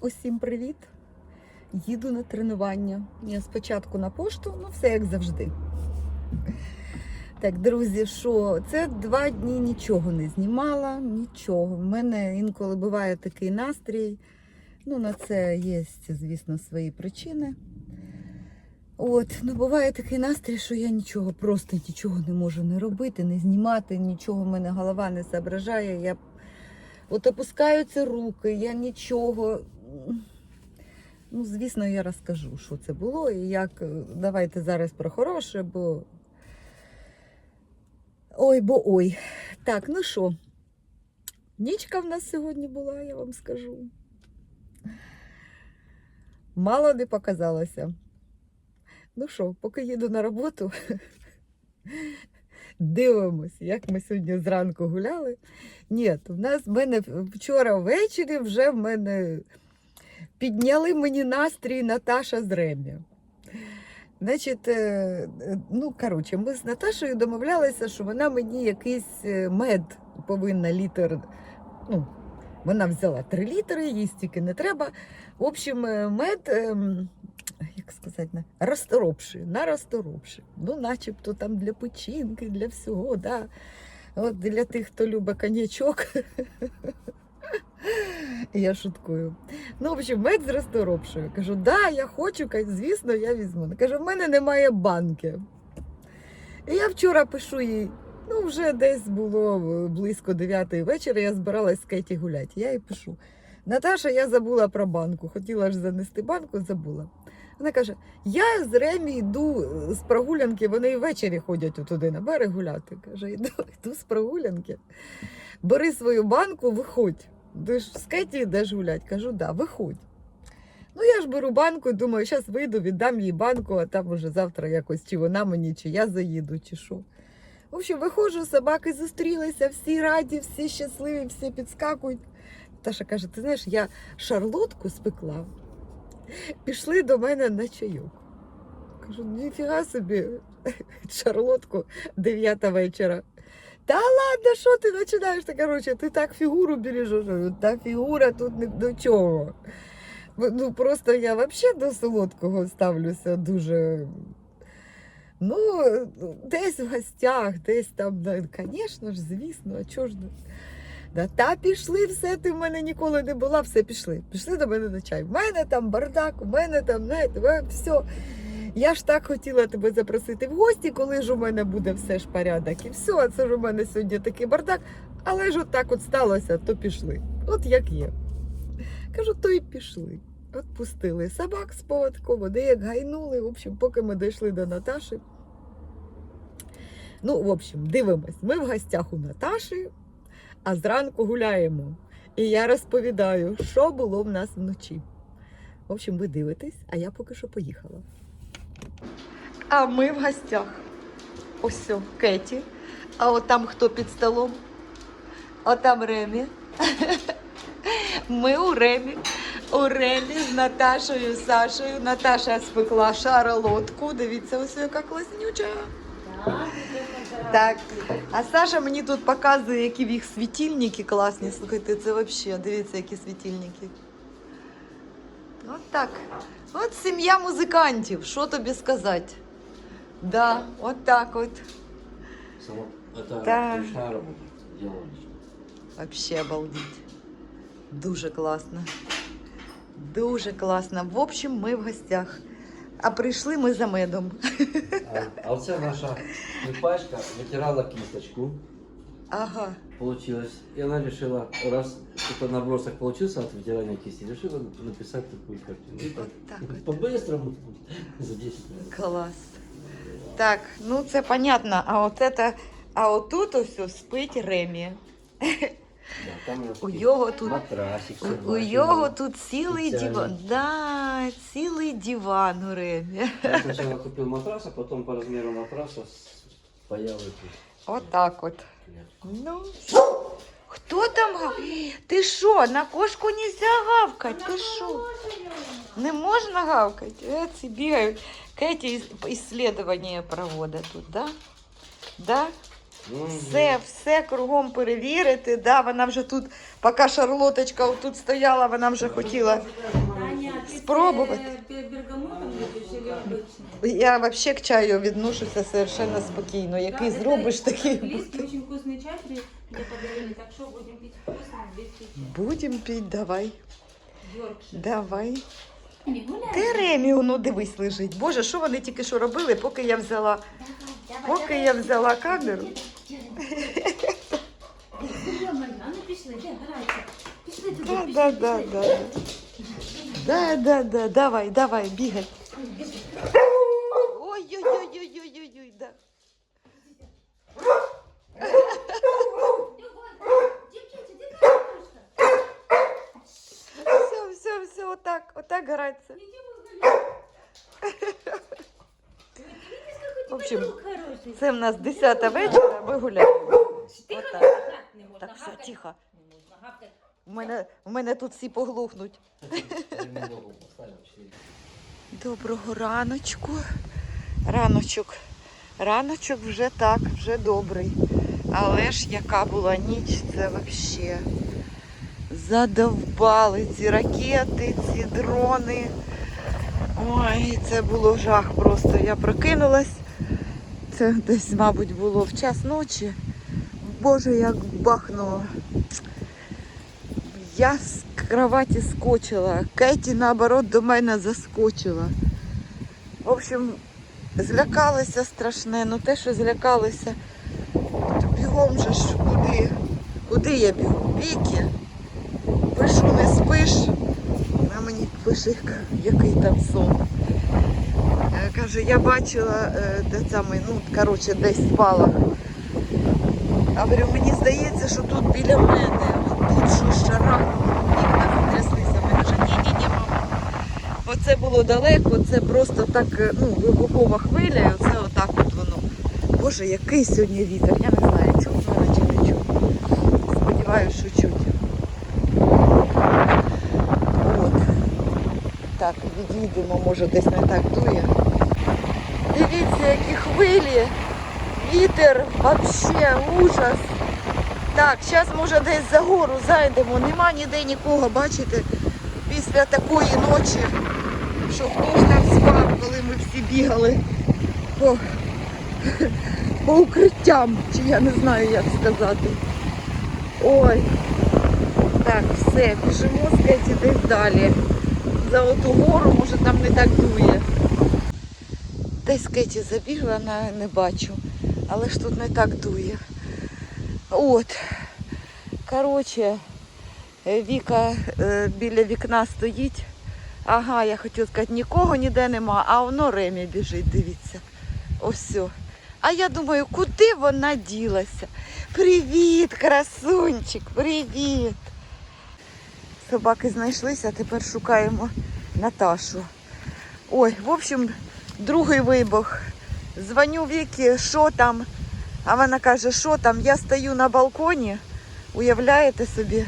Усім привіт! Їду на тренування. Я спочатку на пошту, ну все як завжди. Так, друзі, що це два дні нічого не знімала, нічого. В мене інколи буває такий настрій. Ну, на це є, звісно, свої причини. От, ну буває такий настрій, що я нічого, просто нічого не можу не робити, не знімати, нічого в мене голова не зображає. Я От опускаються руки, я нічого. Ну, звісно, я розкажу, що це було і як. Давайте зараз про хороше, бо. Ой, бо ой. Так, ну що, нічка в нас сьогодні була, я вам скажу. Мало не показалося. Ну що, поки їду на роботу, дивимось, як ми сьогодні зранку гуляли. Ні, в нас в мене вчора ввечері вже в мене підняли мені настрій Наташа з Ремі. Значить, е, ну коротше, ми з Наташею домовлялися, що вона мені якийсь е, мед повинна літр. Ну, вона взяла 3 літри, їй стільки не треба. В общем, е, мед, ем, як сказати, розторопший, на розторопший. Ну, начебто там для печінки, для всього, да. От для тих, хто любить коньячок. Я шуткую. Ну, в общем, мед з розторопшою. Кажу, да, я хочу, звісно, я візьму. Кажу, в мене немає банки. І я вчора пишу їй, ну, вже десь було е, близько 9 вечора, я збиралась з Кеті гуляти. Я їй пишу: Наташа, я забула про банку. Хотіла ж занести банку, забула. Вона каже: я з Ремі йду е, з прогулянки, вони ввечері ходять туди на берег гуляти. Каже, йду, йду з прогулянки. Бери свою банку, виходь. Ти ж з Кеті йдеш гулять. Кажу, да, виходь. Ну, я ж беру банку і думаю, зараз вийду, віддам їй банку, а там уже завтра якось чи вона мені, чи я заїду, чи що. В общем, виходжу, собаки зустрілися, всі раді, всі щасливі, всі підскакують. Таша каже: ти знаєш, я шарлотку спекла, пішли до мене на чайок. Кажу, ніфіга собі, шарлотку 9 вечора. Та ладно, що ти починаєш? Та коротше, ти так фігуру бережеш. Та фігура тут не до чого. Ну просто я взагалі до солодкого ставлюся дуже. Ну, десь в гостях, десь там, звісно ж, звісно, а чого ж. Да, та пішли, все, ти в мене ніколи не була, все пішли. Пішли до мене на чай. У мене там бардак, у мене там, знаєте, все. Я ж так хотіла тебе запросити в гості, коли ж у мене буде все ж порядок. І все, а це ж у мене сьогодні такий бардак. Але ж от так от сталося, то пішли. От як є. Кажу, то й пішли. От пустили собак з поводку, вони як гайнули. В общем, поки ми дійшли до Наташі. Ну, в общем, дивимось. Ми в гостях у Наташі, а зранку гуляємо. І я розповідаю, що було в нас вночі. В общем, ви дивитесь, а я поки що поїхала. А ми в гостях. Ось Кеті. А от там хто під столом? От там Ремі. Ми у Ремі. У Ремі з Наташою, Сашею. Наташа спекла шаролотку. Дивіться, ось яка класнюча. Так. А Саша мені тут показує, які в їх світильники класні. Слухайте, це взагалі, дивіться, які світильники. От так. От сім'я музикантів, що тобі сказати? Да, от так от. Само... Это Да. ручная работа. Делалось. Вообще обалдеть. Дуже класно. Дуже класно. В общем, ми в гостях. А прийшли ми за медом. А, а оце наша пачка витирала кисточку. Ага. Получилось. И она решила, раз это набросок получился от вытирания кисти, решила написать такую картину. И Вот так вот. По-быстрому, за 10 минут. Клас. Так, ну це понятно. А от это, а отут ось спить Ремі. Да, там у нас У такий його тут матрасик. У, у собачий, його да. тут цілий Спеціальний. диван. Да, цілий диван у Ремі. Я сначала купил матрас, а потом по размеру матраса с- паял эту Отак от. Ну. Хто там гав? Ти що, на кошку нельзя гавкати? Ти що? Не можна гавкати? Е, ці бігають. Кеті іс- іслідування проводить тут, да? Да? Все, все кругом перевірити. Да, вона вже тут, поки шарлоточка тут стояла, вона вже хотіла. Спробувати. Я взагалі к чаю відношуся совершенно спокійно. Який Да, зробиш, такий. Очень вкусный чай при- подарили, так что будем пить вкусно, без печи. Будем пити, давай. Йоркшир. Давай. Гуляй. Ну дивись, лежить. Боже, що вони тільки що робили, поки я взяла, поки я взяла камеру. А пішли, де грайся. Пішли туди, Да, да, да, да. Да, да, да, давай, давай, бігай. Ой-ой-ой-ой-ой-ой, да. Дівчата, де картошка? Все, все, все, отак, отак грається. В общем, Друг хороший. Це в нас 10 вечора, ми гуляємо. Тихо, отак. так, не можна Так, все, гавкати. тихо. Не можна гавкати. У мене, у мене тут всі поглухнуть. Доброго раночку. Раночок. Раночок вже так, вже добрий. Але ж яка була ніч, це взагалі. Задовбали ці ракети, ці дрони. Ой, це було жах просто. Я прокинулась. Це десь, мабуть, було в час ночі. Боже, як бахнуло. Я з кроваті скочила. Кеті, наоборот, до мене заскочила. В общем, злякалися страшне, ну те, що злякалися, то бігом же ж куди? Куди я бігу? Віки. Пишу, не спиш. А мені пише, який там сон. Е, Каже, я бачила, де саме, ну, коротше, десь спала. А говорю, мені здається, що тут біля мене, тут щось шарахнуло, вікна затряслися. Вона каже, ні-ні-ні, мама. Оце було далеко, це просто так, е, ну, вибухова хвиля, і оце отак от воно. Боже, який сьогодні вітер, я не знаю, чутно мене чи не чутно. Сподіваюсь, що чуть. Так, відійдемо, може десь не так дує. Які хвилі. Вітер, вообще ужас. Так, зараз може десь за гору зайдемо. Нема ніде нікого, бачите, після такої ночі, що хто ж там спав, коли ми всі бігали по, по укриттям, чи я не знаю, як сказати. Ой. Так, все, біжимо Кеті десь далі. За оту гору, може там не так дує. Десь Кеті забігла, не бачу. Але ж тут не так дує. От. Коротше, е, Віка е, біля вікна стоїть. Ага, я хотіла сказати, нікого ніде нема, а воно Ремі біжить, дивіться. Ось. все. А я думаю, куди вона ділася? Привіт, красунчик, привіт. Собаки знайшлися, тепер шукаємо Наташу. Ой, в общем, другий вибух. Дзвоню Вікі, що там? А вона каже, що там? Я стою на балконі. Уявляєте собі?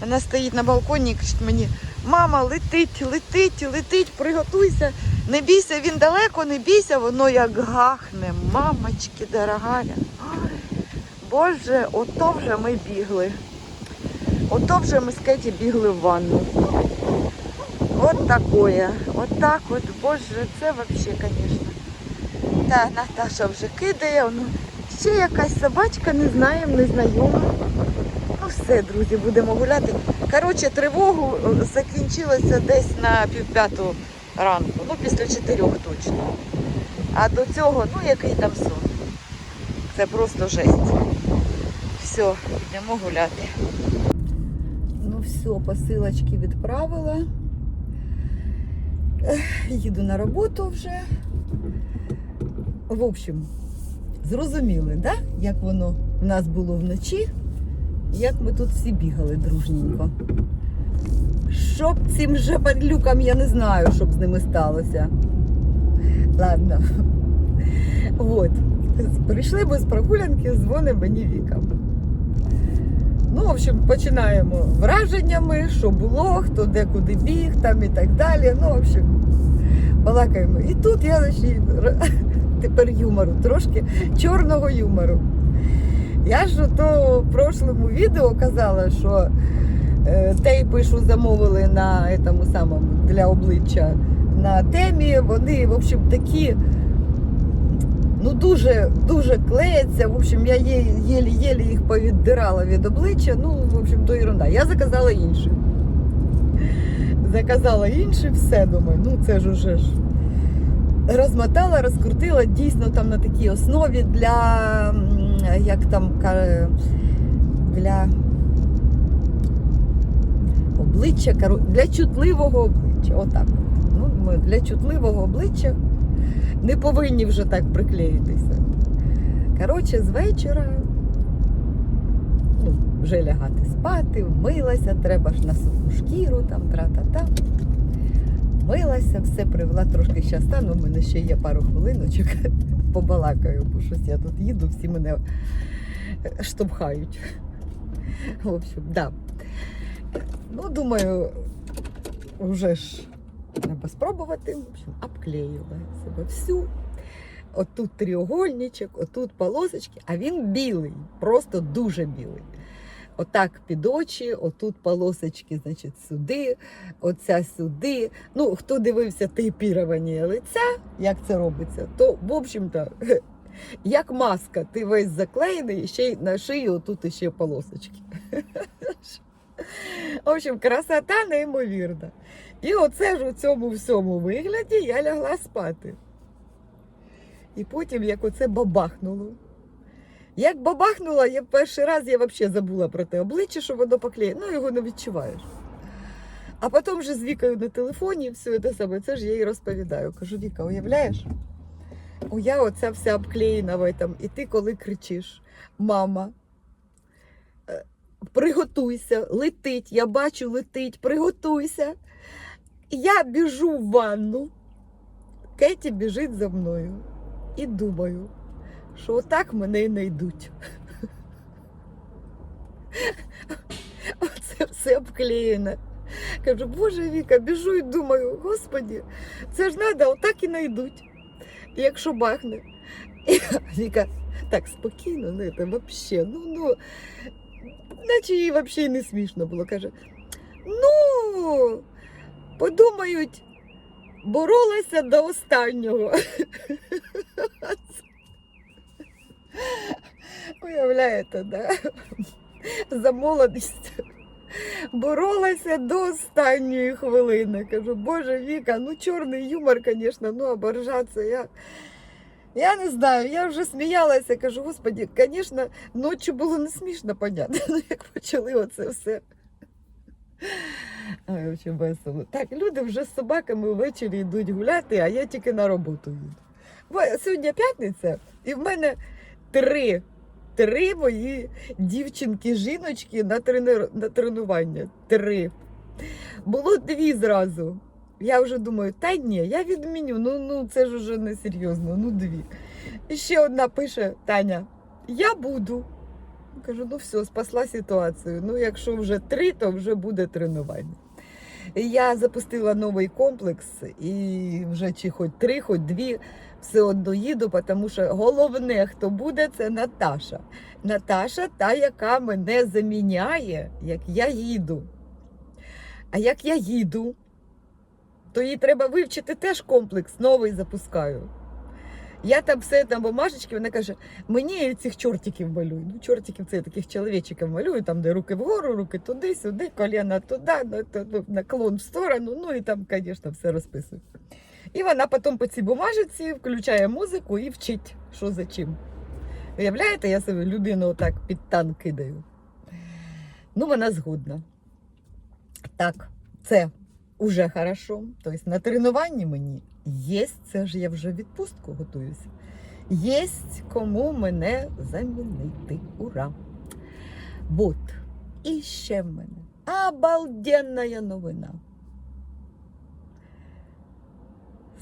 Вона стоїть на балконі і кричить мені, мама, летить, летить, летить, приготуйся. Не бійся, він далеко, не бійся, воно як гахне. Мамочки дорогая. Боже, ото вже ми бігли. Ото вже ми з Кеті бігли в ванну. От такое. От так от, боже, це взагалі, звісно. Та Наташа вже кидає, ну, ще якась собачка, не знаємо, не знайома. Ну все, друзі, будемо гуляти. Коротше, тривогу е, закінчилася десь на півп'яту ранку, ну після чотирьох точно. А до цього, ну який там сон. Це просто жесть. Все, йдемо гуляти. Ну все, посилочки відправила. Їду на роботу вже. В общем, зрозуміли, да? як воно в нас було вночі, як ми тут всі бігали дружненько. Що б цим жабарлюкам, я не знаю, що б з ними сталося. Ладно. От. Прийшли ми з прогулянки, дзвонить мені Віка. Ну, в общем, починаємо враженнями, що було, хто де куди біг, там і так далі. Ну, в общем, балакаємо. І тут я ще тепер юмору, трошки чорного юмору. Я ж то в прошлому відео казала, що е, тейпи, що замовили на этому самому для обличчя на темі, вони, в общем, такі. Ну, дуже, дуже клеяться. В общем, я єлі-єлі їх повіддирала від обличчя. Ну, в общем, то ерунда. Я заказала інші. Заказала інші, все думаю. Ну, це ж уже ж. Розмотала, розкрутила дійсно там на такій основі для як там для обличчя, для чутливого обличчя. Отак. Ну, для чутливого обличчя не повинні вже так приклеїтися. Коротше, з вечора ну, вже лягати спати, вмилася, треба ж на суху шкіру, там тра-та-та. Вмилася, все привела трошки ще стану. У мене ще є пару хвилиночок. Побалакаю, бо щось я тут їду, всі мене е, штовхають. В общем, да. Ну, думаю, вже ж треба спробувати. В общем, обклеїла себе всю. Отут тріугольничок, отут полосочки, а він білий, просто дуже білий. Отак під очі, отут полосочки, значить, сюди, оця сюди. Ну, хто дивився тейпіровані лиця, як це робиться, то, в общем-то, як маска, ти весь заклеєний, ще й на шию тут ще полосочки. В общем, красота неймовірна. І оце ж у цьому всьому вигляді я лягла спати. І потім, як оце бабахнуло. Як бабахнуло, я перший раз я взагалі забула про те обличчя, що воно поклеє. Ну, його не відчуваєш. А потім вже з Вікою на телефоні все це саме, це ж я їй розповідаю. Кажу, Віка, уявляєш? О, я оця вся обклеєна в этом. І ти коли кричиш, мама, е, приготуйся, летить, я бачу, летить, приготуйся. Я біжу в ванну, Кеті біжить за мною і думаю, що отак мене і знайдуть. Оце все обклеєне. Кажу, Боже Віка, біжу і думаю, Господі, це ж треба, отак і знайдуть. Якщо бахне. І Віка так спокійно, не це взагалі, ну, ну, наче їй взагалі не смішно було. Каже, ну, подумають, боролася до останнього. Уявляєте, да? За молодість. Боролася до останньої хвилини. Кажу, Боже Віка, ну чорний юмор, звісно, ну оборжатися. Я, я не знаю, я вже сміялася, кажу, господі, звісно, ночі було не смішно, понятно, як почали оце все. Ой, дуже весело. Так, люди вже з собаками ввечері йдуть гуляти, а я тільки на роботу їду. Бо сьогодні п'ятниця, і в мене три, три мої дівчинки-жіночки на, тренер... на тренування. Три. Було дві зразу. Я вже думаю, та ні, я відміню. Ну, ну це ж уже не серйозно, ну дві. І ще одна пише: Таня, я буду. Кажу, ну все, спасла ситуацію. Ну, якщо вже три, то вже буде тренування. Я запустила новий комплекс, і вже чи хоч три, хоч дві, все одно їду, тому що головне, хто буде, це Наташа. Наташа та, яка мене заміняє, як я їду. А як я їду, то їй треба вивчити теж комплекс, новий запускаю. Я там все там бумажечки, вона каже, мені цих чортиків малюй. Ну, чортиків це я таких чоловічиків малюю, там, де руки вгору, руки туди, сюди, коліна туди, наклон в сторону, ну і там, звісно, все розписую. І вона потім по цій бумажиці включає музику і вчить, що за чим. Уявляєте, я собі людину отак під танк кидаю. Ну, вона згодна. Так, це уже хорошо. Тобто на тренуванні мені є, це ж я вже відпустку готуюся. Є кому мене замінити. Ура! Вот. І ще в мене обалденна новина.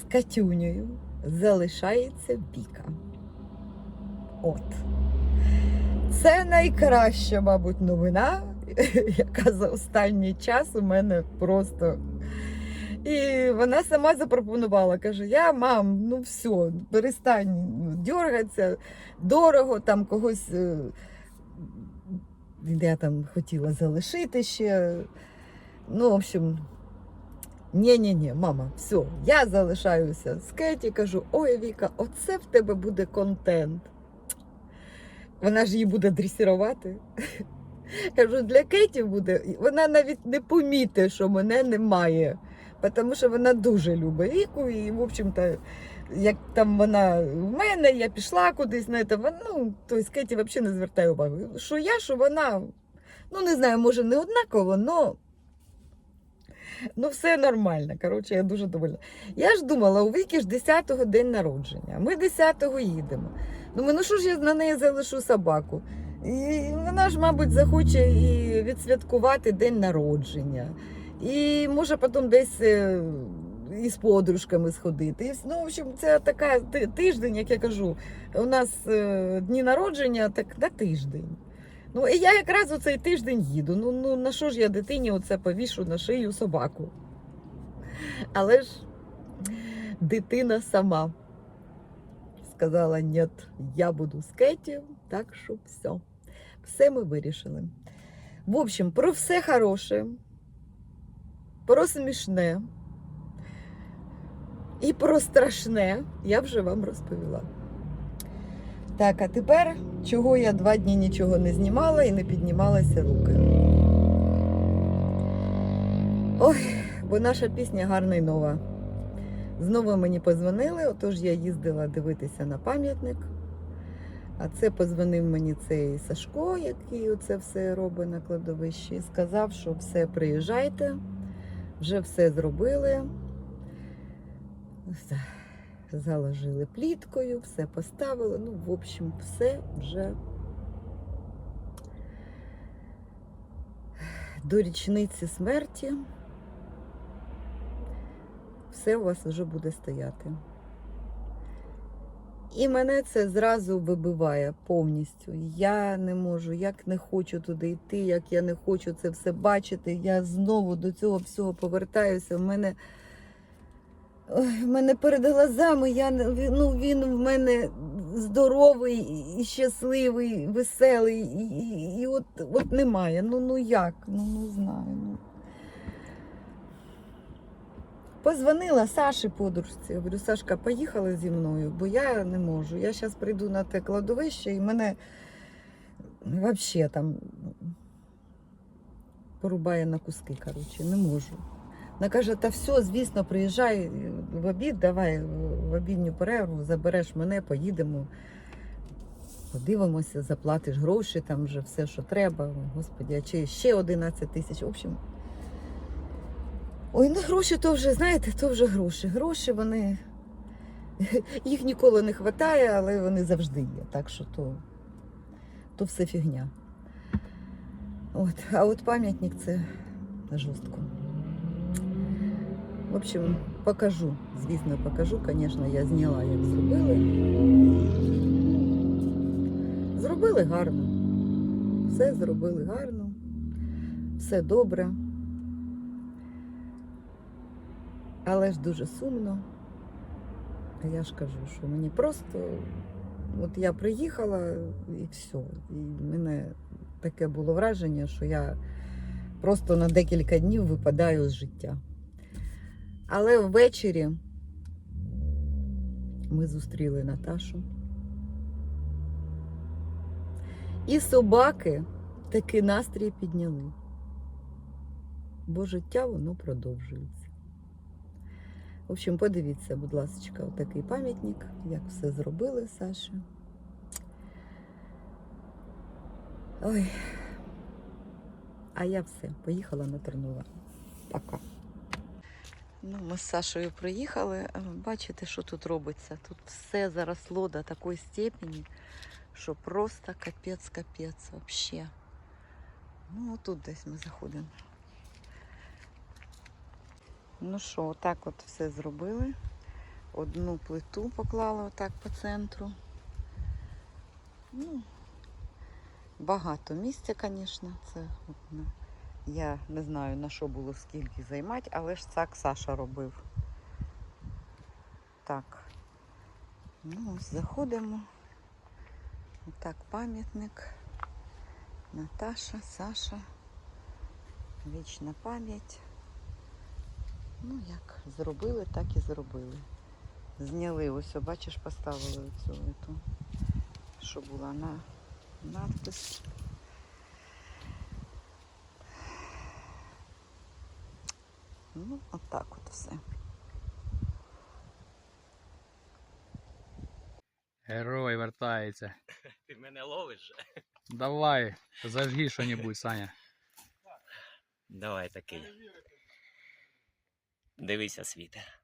З Катюнею залишається Віка. От. Це найкраща, мабуть, новина, яка за останній час у мене просто. І вона сама запропонувала, каже: Я, мам, ну все, перестань дергатися, дорого, там когось е, я там хотіла залишити ще. Ну, в общем, ні-ні-ні, мама, все, я залишаюся з Кеті, кажу, ой, Віка, оце в тебе буде контент. Вона ж її буде дресірувати. Кажу, для Кеті буде, вона навіть не помітить, що мене немає. Тому що вона дуже любить віку, і, в общем-то, як там вона в мене, я пішла кудись на це, вона, ну, тобто Кеті взагалі не звертає увагу. Що я, що вона, ну не знаю, може не однаково, але ну, все нормально. Коротше, я дуже довольна. Я ж думала, у Віки ж 10-го день народження. Ми 10-го їдемо. Думаю, ну що ж я на неї залишу собаку? І вона ж, мабуть, захоче і відсвяткувати день народження. І може потім десь е, із подружками сходити. Ну, в общем, це така тиждень, як я кажу. У нас е, дні народження так на тиждень. Ну, і я якраз у цей тиждень їду. Ну, ну на що ж я дитині оце повішу на шию собаку? Але ж дитина сама сказала: ні, я буду з Кеті, так що все. Все ми вирішили. В общем, про все хороше, про смішне і про страшне я вже вам розповіла. Так, а тепер, чого я два дні нічого не знімала і не піднімалася руки. Ой, бо наша пісня гарна й нова. Знову мені позвонили, отож я їздила дивитися на пам'ятник. А це позвонив мені цей Сашко, який це все робить на кладовищі, і сказав, що все приїжджайте, вже все зробили. Заложили пліткою, все поставили. Ну, в общем, все вже до річниці смерті. Все у вас вже буде стояти. І мене це зразу вибиває повністю. Я не можу, як не хочу туди йти, як я не хочу це все бачити. Я знову до цього всього повертаюся. В мене, мене перед глазами я, ну, він в мене здоровий, і щасливий, веселий. І, і, і от, от немає. Ну, ну як? Ну не знаю. Ну. Позвонила Саші подружці. Я говорю, Сашка, поїхали зі мною, бо я не можу. Я зараз прийду на те кладовище і мене взагалі там порубає на куски, коротше, не можу. Вона каже, та все, звісно, приїжджай в обід, давай в обідню перерву, забереш мене, поїдемо. Подивимося, заплатиш гроші, там вже все, що треба. Господи, а чи ще 11 тисяч. В общем, Ой, ну гроші то вже, знаєте, то вже гроші. Гроші вони. Їх ніколи не вистачає, але вони завжди є. Так що то, то все фігня. От. А от пам'ятник це жорстко. В общем, покажу. Звісно, покажу. Звісно, я зняла, як зробили. Зробили гарно. Все зробили гарно. Все добре. Але ж дуже сумно. Я ж кажу, що мені просто. От я приїхала і все. І в мене таке було враження, що я просто на декілька днів випадаю з життя. Але ввечері ми зустріли Наташу. І собаки таки настрій підняли. Бо життя воно продовжується. В общем, подивіться, будь ласка, отакий пам'ятник, як все зробили Саші. Ой. А я все, поїхала на тренування. Пока. Ну, ми з Сашою приїхали. Е, Бачите, що тут робиться? Тут все заросло до такої степені, що просто капець-капець взагалі. Ну, тут десь ми заходимо. Ну що, отак от все зробили. Одну плиту поклала отак по центру. Ну, багато місця, звісно. Це я не знаю на що було скільки займати, але ж так Саша робив. Так. Ну, ось заходимо. Отак пам'ятник. Наташа, Саша. Вічна пам'ять. Ну як, зробили, так і зробили. Зняли, ось, о, бачиш, поставили оцю эту, що була на надпис. Ну, отак от все. Герой вертається. Ти мене ловиш? Давай, зажги що-небудь, Саня. Давай такий. Дивися, світе.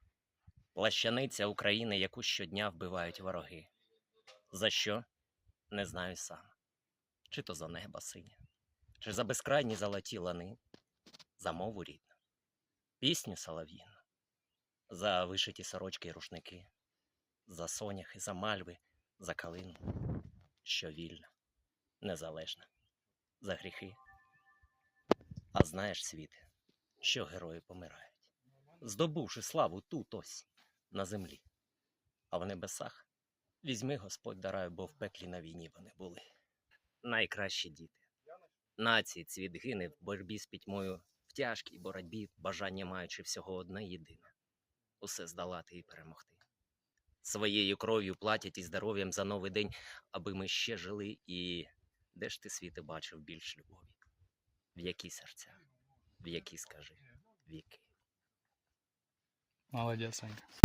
Плащаниця України, яку щодня вбивають вороги. За що? Не знаю сам. Чи то за неба синє, чи за безкрайні золоті лани, за мову рідну, пісню солов'їну, за вишиті сорочки й рушники, за соняхи, за мальви, за калину, що вільна, незалежна, за гріхи. А знаєш, світе, що герої помирають, здобувши славу тут ось, на землі. А в небесах візьми Господь дарає, бо в пеклі на війні вони були. Найкращі діти. Нації цвіт гине в боротьбі з пітьмою, в тяжкій боротьбі, бажання маючи всього одне єдине усе здолати і перемогти. Своєю кров'ю платять і здоров'ям за новий день, аби ми ще жили, і де ж ти світи бачив більш любові? В які серця? В які, скажи, віки? Молодець, Саня.